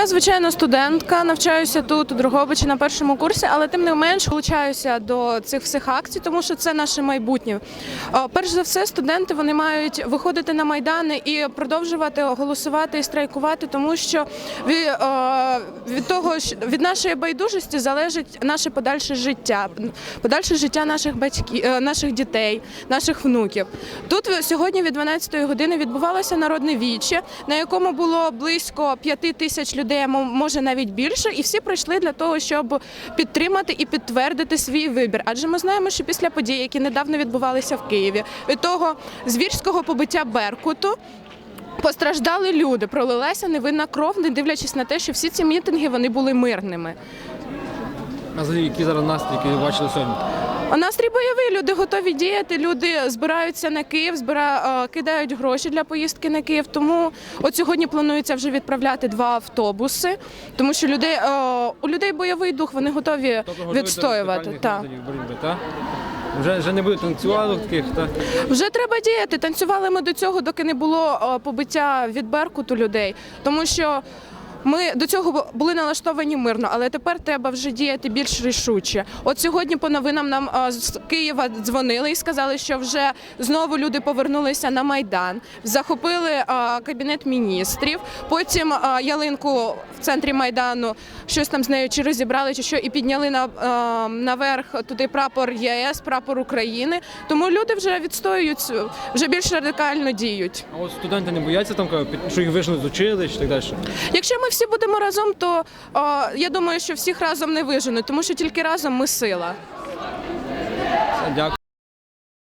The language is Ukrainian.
Я звичайно студентка, навчаюся тут у Дрогобичі на першому курсі, але тим не менш долучаюся до цих всіх акцій, тому що це наше майбутнє. Е, Перш за все, студенти вони мають виходити на майдани і продовжувати голосувати і страйкувати, тому що е, від того від нашої байдужості залежить наше подальше життя, подальше життя наших батьків, е, наших дітей, наших внуків. Тут сьогодні від 12 години відбувалося народне віче, на якому було близько 5 тисяч людей, а може навіть більше, і всі прийшли для того, щоб підтримати і підтвердити свій вибір. Адже ми знаємо, що після подій, які недавно відбувалися в Києві, від того звірського побиття Беркуту. Постраждали люди, пролилася невинна кров, не дивлячись на те, що всі ці мітинги вони були мирними. А які зараз настрій, які бачили сьогодні? А настрій бойовий, люди готові діяти, люди збираються на Київ, збира... е, кидають гроші для поїздки на Київ. Тому от сьогодні планується вже відправляти два автобуси, тому що людей, е, у людей бойовий дух, вони готові Тобто відстоювати. Так. методів? Вже, вже не буде танцювальних таких, так? Вже треба діяти. Танцювали ми до цього, доки не було е, побиття від Беркуту людей, тому що. Ми до цього були налаштовані мирно, але тепер треба вже діяти більш рішуче. От сьогодні по новинам нам з Києва дзвонили і сказали, що вже знову люди повернулися на майдан, захопили кабінет міністрів. Потім ялинку в центрі майдану щось там з нею чи розібрали, чи що, і підняли на е, наверх туди прапор ЄС, прапор України. Тому люди вже відстоюють вже більш радикально діють. А от студенти не бояться там, що їх виженуть з училищ і так далі. Якщо ми всі будемо разом, то е, я думаю, що всіх разом не виженуть, тому що тільки разом ми сила. Дякую.